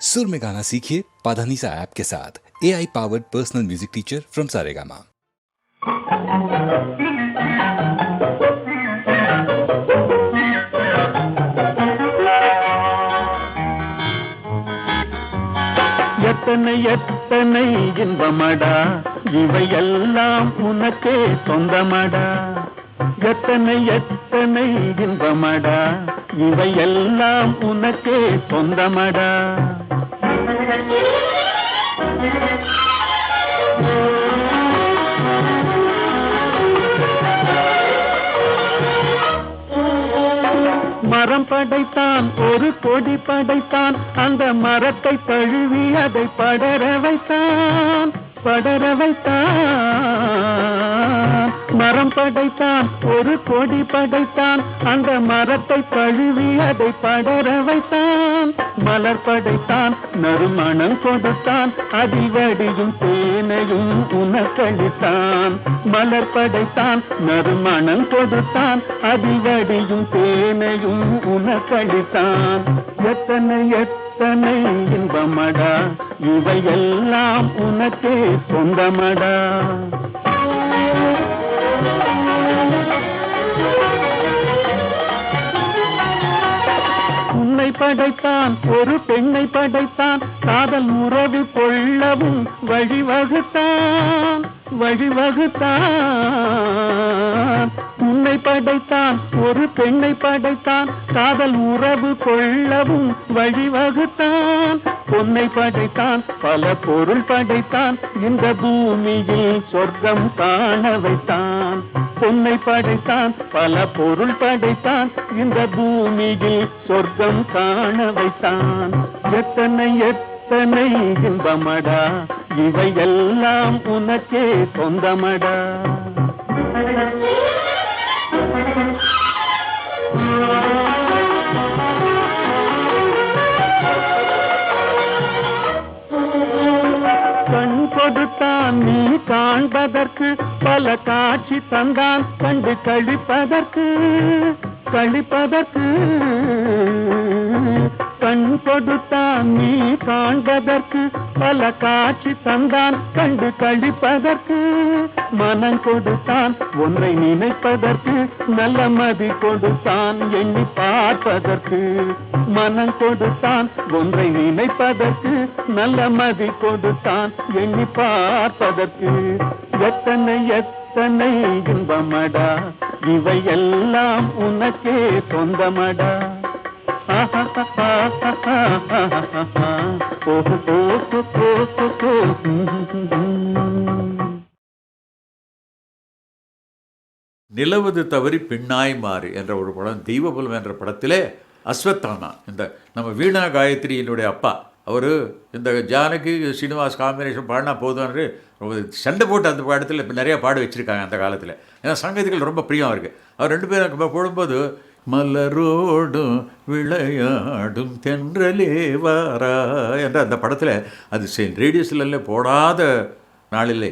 सुर में गाना सीखिए पाधानीसा ऐप के साथ A I powered personal music teacher from Saregama எத்தனை எத்தனை இன்பமடா இவையெல்லாம் உனக்கே சொந்தமடா எத்தனை எத்தனை இன்பமடா இவையெல்லாம் உனக்கே சொந்தமடா மரம் படைத்தான் ஒரு கொடி படைத்தான் அந்த மரத்தை தழுவி அதை படர வைத்தான் படர வைத்தான். மரம் படைத்தான் ஒரு கொடி படைத்தான் அந்த மரத்தை தழுவி அதை படர வைத்தான். மலர் படைத்தான் நறுமணம் கொடுத்தான் அதிவடியும் தேனையும் உனக்களித்தான் மலர் படைத்தான் நறுமணம் கொடுத்தான் அதிவடியும் தேனையும் உனக்களித்தான் எத்தனை எத்தனை இன்பமடா இவையெல்லாம் உனக்கே சொந்தமடா. உன்னை படைத்தான் ஒரு பெண்ணை படைத்தான் காதல் உறவு கொள்ளவும் வழிவகுத்தான் வழிவகுத்தான். பெண்ணை படைத்தான் ஒரு பெண்ணை படைத்தான் காதல் உறவு கொள்ளவும் வழிவகுத்தான். பொன்னை படைத்தான் பல பொருள் படைத்தான் இந்த பூமியில் சொர்க்கம் காண வைத்தான். பொன்னை படைத்தான் பல பொருள் படைத்தான் இந்த பூமியில் சொர்க்கம் காண வைத்தான். எத்தனை எத்தனை இன்பமடா இவையெல்லாம் உனக்கே சொந்தமடா. கண் கொடுத்தான் நீ காண்பதற்கு பல காட்சி தந்தான் கண்டு கழிப்பதற்கு கழிப்பதற்கு. கண் கொடுத்தான் நீ காண்பதற்கு பல காட்சி தந்தான் கண்டு கழிப்பதற்கு. மனம் கொடுத்தான் ஒன்றை நினைப்பதற்கு நல்ல மதி கொடுத்தான் எண்ணி பார்ப்பதற்கு. மனம் கொடுத்தான் ஒன்றை நினைப்பதற்கு நல்ல மதி கொடுத்தான் எண்ணி பார்ப்பதற்கு. எத்தனை எத்தனை இன்பமடா இவையெல்லாம் உனக்கே சொந்தமடா. நிலவது தவறி பின்னாய் மாறு என்ற ஒரு படம் தெய்வபுலம் என்ற படத்திலே அஸ்வத்தானா இந்த நம்ம வீணா காயத்ரியினுடைய அப்பா அவர் இந்த ஜானகி ஸ்ரீனிவாஸ் காம்பினேஷன் பாடினா போதும்னு ரொம்ப சண்டை போட்டு அந்த படத்தில் இப்போ நிறையா பாட வச்சுருக்காங்க அந்த காலத்தில். ஏன்னா சங்கீதங்கள் ரொம்ப பிரியம் இருக்குது அவர் ரெண்டு பேரும் போடும்போது மலரோடும் விளையாடும் தென்றலே வாரா என்ற அந்த படத்தில் அது ரேடியோஸ்ல போடாத நாளிலே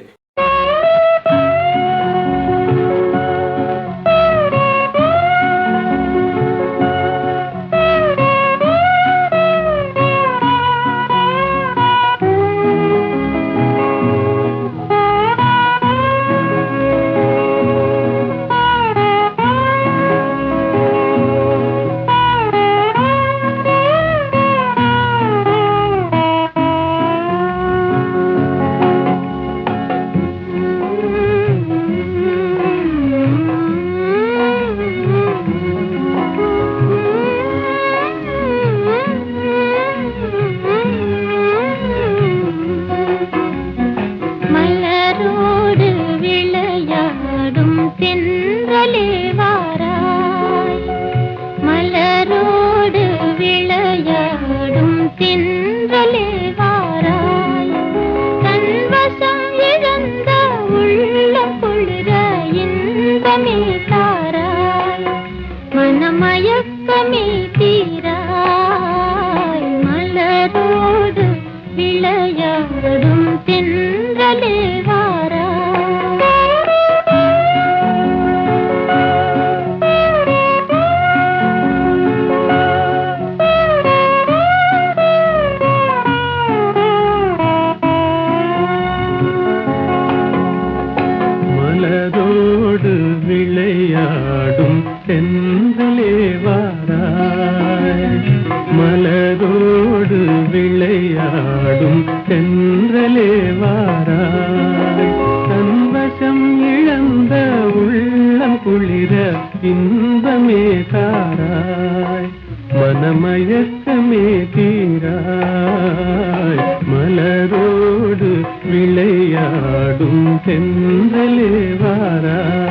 விளையாடும் பாடும் தென்றலே வாராய். மலரோடு விளையாடும் தென்றலே வாராய். தன்வசம் இழந்த உள்ளம் குளிர இன்பமே தாராய். மனமயக்கமே தீராய். மலரோடு விளையாடும் தென்றலே வாராய்.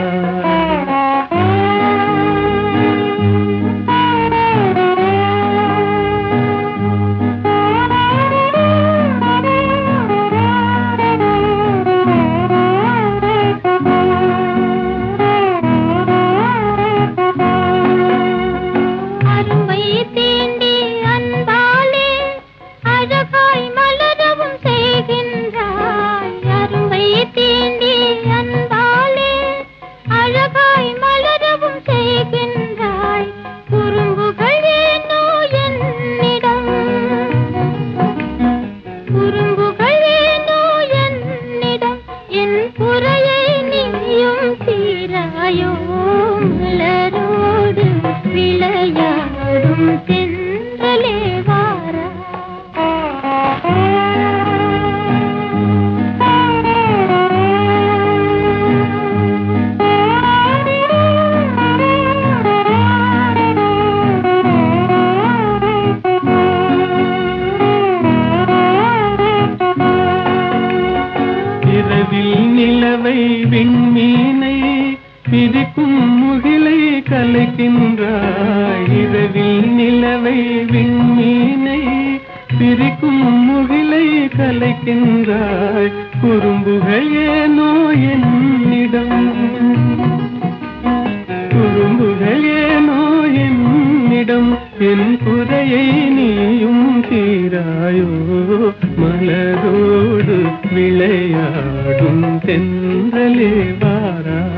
வாரா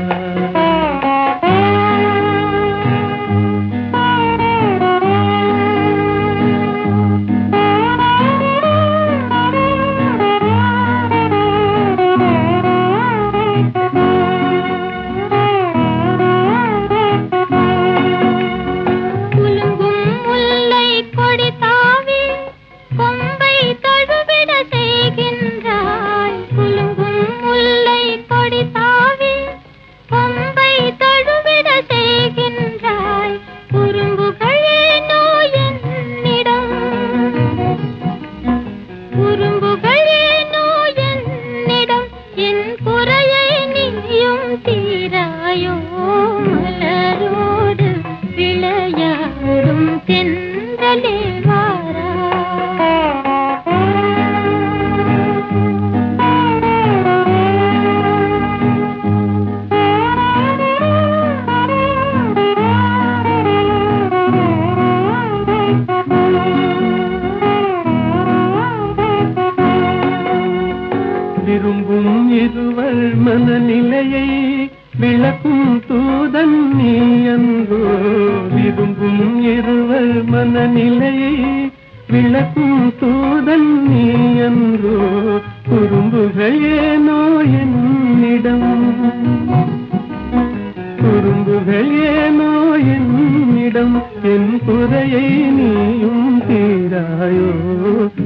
குறும்புகள் ஏனோ என்னிடம்? என் குறையை நீயும் தீராயோ?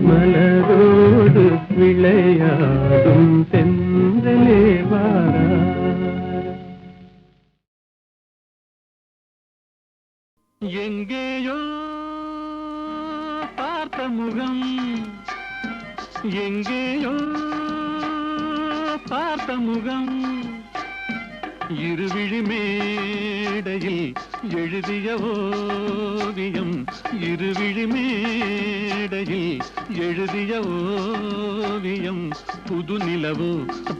மலரோடு விளையாடும் தென்றலே வாரா. எங்கேயோ பார்த்த முகம் எங்கேயோ பார்த்த முகம் இருவிழி மேடையில் எழுதிய ஓவியம் இருவிழி மேடையில் எழுதிய ஓவியம். புது நிலவோ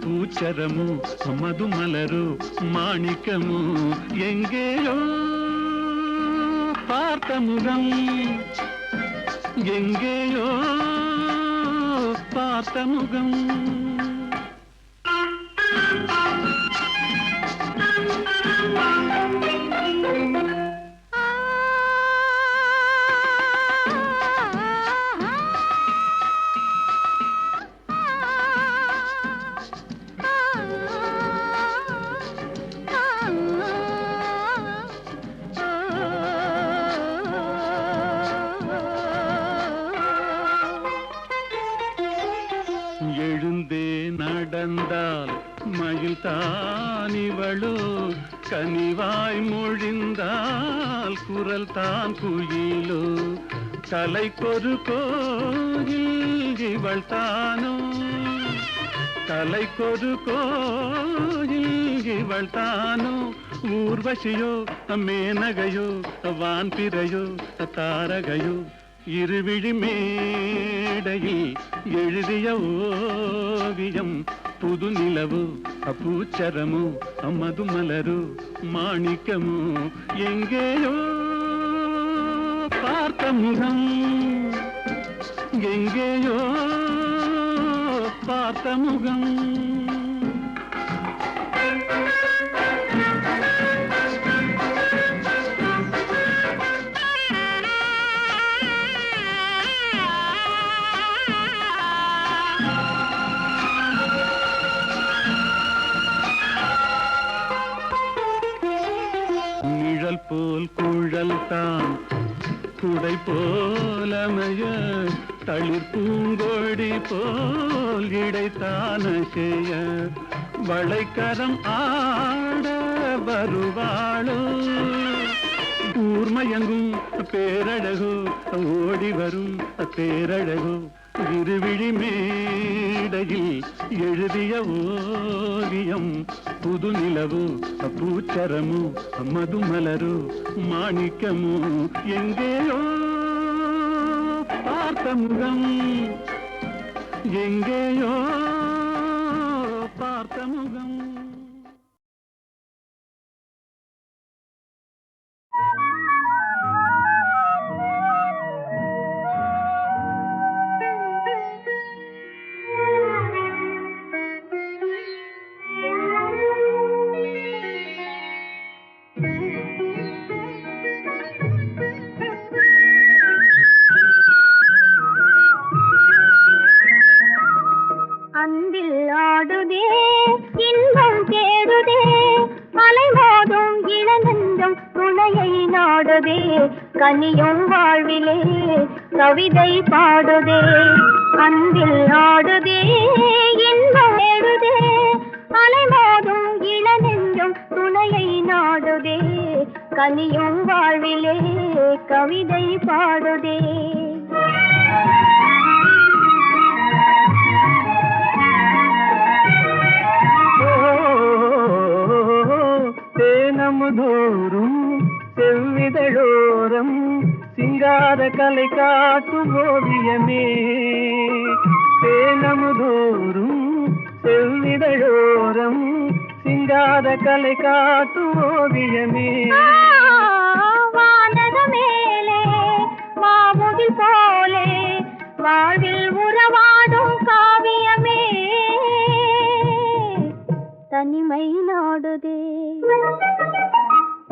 பூச்சரமோ மதுமலரோ மாணிக்கமோ எங்கேயோ பார்த்த முகம். எங்கேயோ பார்த்த முகம். எழுந்தே நடந்தால் மயில் தான் இவளோ கனிவாய் மொழிந்தால் குரல் தான் குயிலோ. கலைக்கொரு கோயில் இவள் தானோ? கலைக்கொரு கோயில் இவள் தானோ? ஊர்வசியோ மேனகையோ வான்பிரையோ தாரகையோ இருவிழி மேடையில் எழுதிய ஓவியம் புது நிலவு பூச்சரமு மதுமலரு மாணிக்கமு எங்கேயோ பார்த்த முகம் எங்கேயோ பார்த்த முகம் போலமைய தளிர் பூங்கொடி போல் இடைத்தான செய்ய வளைக்கரம் ஆட வருவாளோ? கூர்மையங்கும் பேரழகோ ஓடி வரும் பேரழகோ இருவிழி மேடையில் எழுதிய ஓவியம் புது நிலவு பூச்சரமு மதுமலரு மாணிக்கமு எங்கேயோ பார்த்த முகம் எங்கேயோ பாடுதே கனியும் வாழ்விலே கவிதை பாடுதே அன்பில் ஆடுதே இன்பேடுதே அலைமோதும் இளநெஞ்சும் துணையை நாடுதே கனியும் வாழ்விலே கவிதை பாடுதே தேனமுதோறும் செவ்விதழோரம் சிங்கார கலை காட்டும் ஓவியமே. தேனமுதோறும் செவ்விதழோரம் சிங்கார கலை காட்டும் ஓவியமே. வானக மேலே மாமுகில் போலே வாழ்வில் உறவாடும் காவியமே. தனிமை நாடுதே.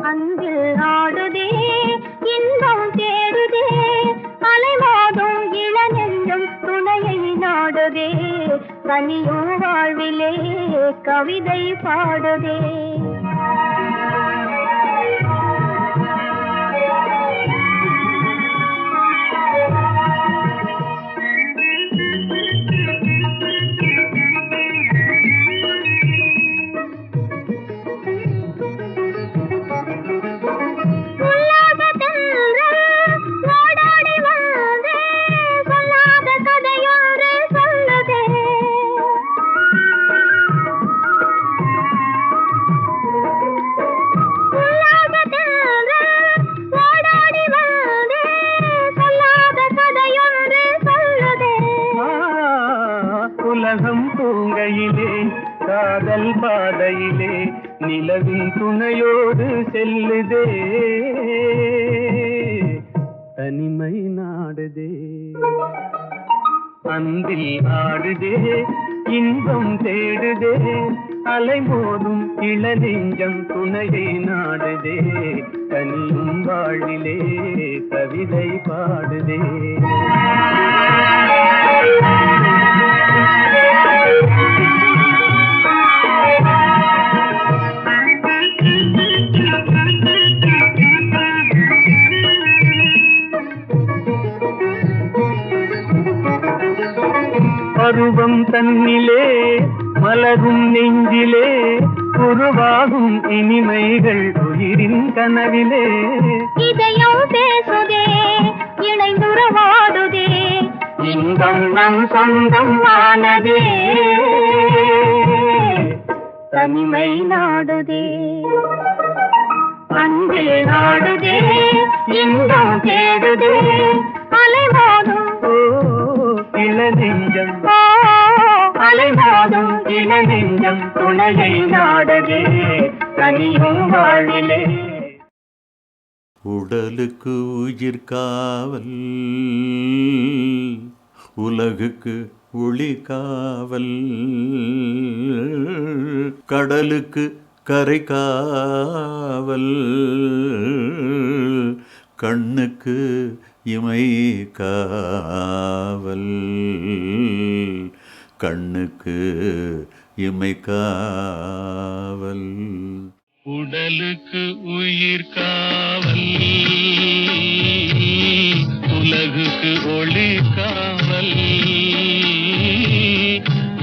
அன்பில் ஆடுதே இன்பம் தேடுதே அலைமோதும் இளநெஞ்சம் துணையை நாடுதே கனியும் வாழ்விலே கவிதை பாடுதே. தனிமை நாடுதே. அன்பில் ஆடுதே இன்பம் தேடுதே அலைமோதும் இளநெஞ்சம் துணையை நாடுதே. தனியும் வாழிலே கவிதை பாடுதே. பருவம் தன்னிலே மலரும் நெஞ்சிலே உருவாகும் இனிமைகள் உயிரின் கனவிலே. இதயம் பேசுதே இணைந்துறவாடுதே இன்பம் நம் சொந்தம் ஆனதே. தனிமை நாடுதே அன்பே நாடுதே இன்பம் தேடுதே. அலைமோதும் ஓ இளநெஞ்சம் ஓ அலைமோதும் இளநெஞ்சம் துணையை நாடதே தனியும் வாழிலே உடலுக்கு உயிர் காவல் உலகுக்கு ஒளி காவல் கடலுக்கு கரை காவல் கண்ணுக்கு இமை காவல். கண்ணுக்கு இமை காவல். உடலுக்கு உயிர் காவல். உலகுக்கு ஒளி காவல்.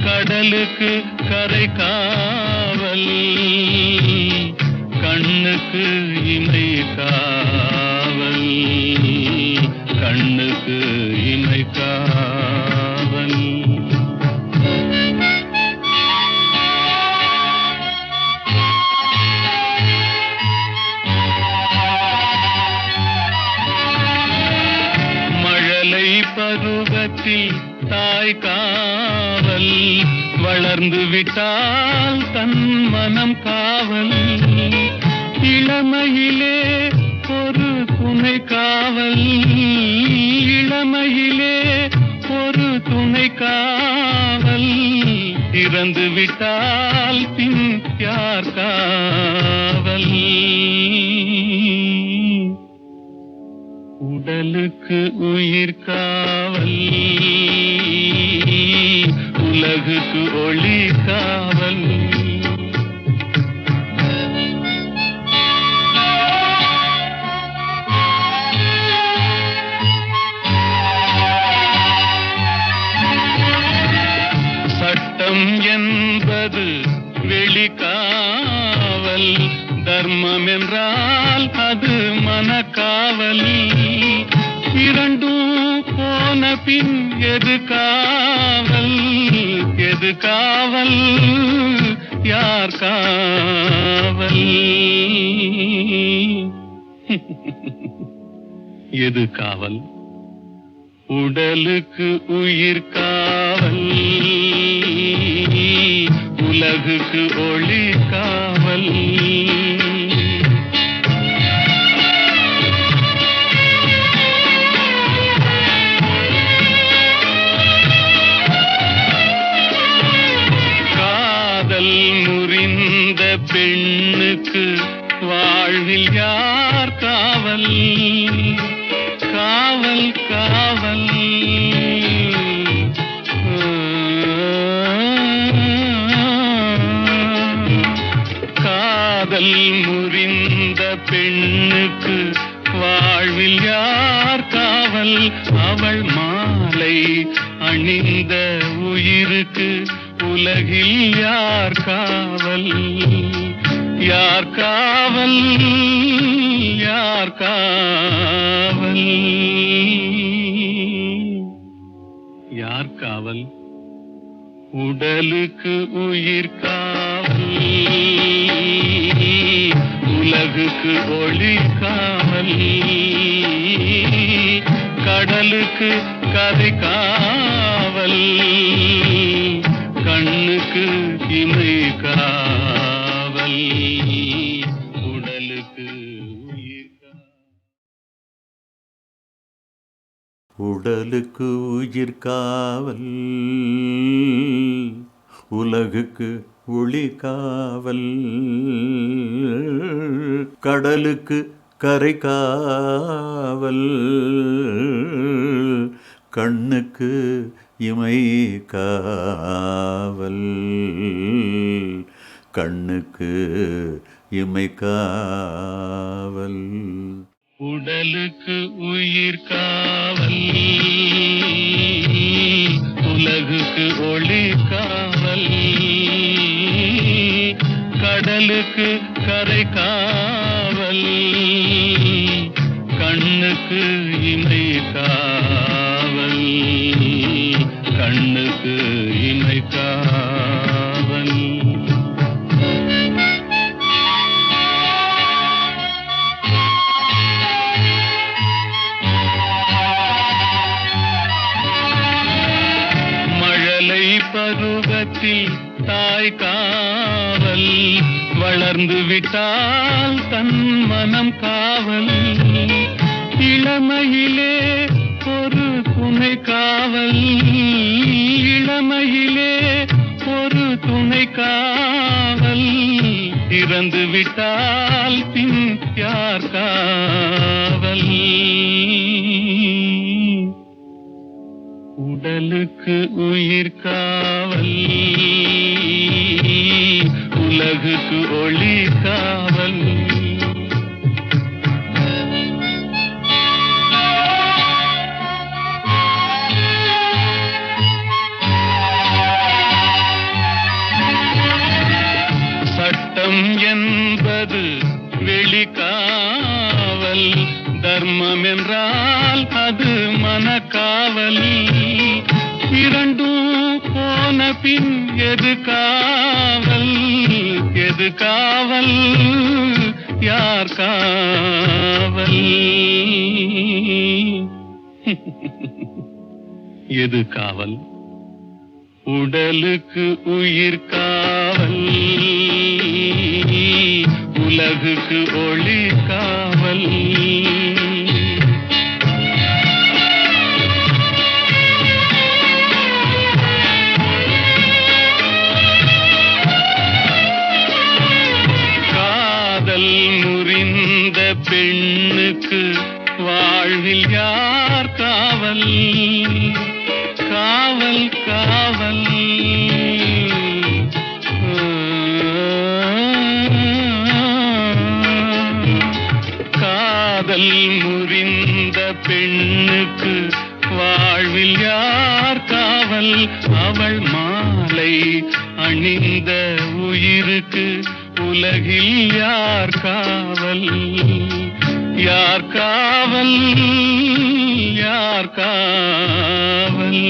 கடலுக்கு கரை காவல். கண்ணுக்கு இமை காவல். கண்ணுக்கு இமை காவல் பருவத்தில் தாய் காவல் வளர்ந்து விட்டால் தன் மனம் காவல். இளமையிலே ஒரு துணை காவல். இளமையிலே ஒரு துணை காவல். இறந்து விட்டால் பின் யார் காவல்? உடலுக்கு உயிர் காவல். உலகுக்கு ஒளி காவல். சட்டம் என்பது வெளிக்காவல் தர்மம் என்றால் பின் எது காவல்? எது காவல்? யார் காவல்? எது காவல்? உடலுக்கு உயிர் காவல். உலகுக்கு ஒளி காவல். இரவில் யார் காவல்? காவல் காவல். காதல் முறிந்த பெண்ணுக்கு வாழ்வில் யார் காவல்? அவள் மாலை அணிந்த உயிருக்கு உலகில் யார் காவல்? யார் காவல்? யார் காவல்? யார் காவல்? உடலுக்கு உயிர் காவல். உலகுக்கு ஒளி காவல். கடலுக்கு கதை காவல். கண்ணுக்கு இமை காவல் உடலுக்கு உயிர் காவல் உலகுக்கு ஒளி காவல் கடலுக்கு கரை காவல் கண்ணுக்கு இமை காவல் கண்ணுக்கு இமை காவல். உடலுக்கு உயிர் காவல். உலகுக்கு ஒளி காவல். கடலுக்கு கரை காவல். கண்ணுக்கு இமை காவல் பருவத்தில் தாய் காவல். வளர்ந்து விட்டால் தன் மனம் காவல். இளமையிலே ஒரு துணை காவல். இளமையிலே ஒரு துணை காவல். இறந்து விட்டால் பின் யார் காவல்? உடலுக்கு உயிர் காவல். உலகுக்கு ஒளி காவல். சட்டம் என்பது வெளிக்காவல் தர்மம் என்றால் அது மனக்காவல். இரண்டும் போன பின் எது காவல்? எது காவல்? யார் காவல்? எது காவல்? உடலுக்கு உயிர் காவல். உலகுக்கு ஒளி காவல். பெண்ணுக்கு வாழ்வில் யார் காவல்? காவல் காவல். காதல் முறிந்த பெண்ணுக்கு வாழ்வில் யார் காவல்? அவள் மாலை அணிந்த உயிருக்கு உலகில் யார் காவல்? யார் காவல்? யார் காவல்?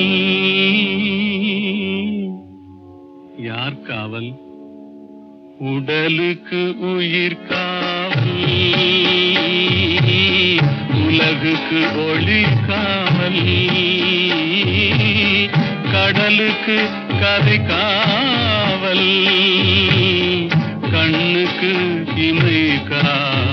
யார் காவல்? உடலுக்கு உயிர் காவல். உலகுக்கு ஒளி காவல். கடலுக்கு கதை காவல். கண்ணுக்கு இமை காவல்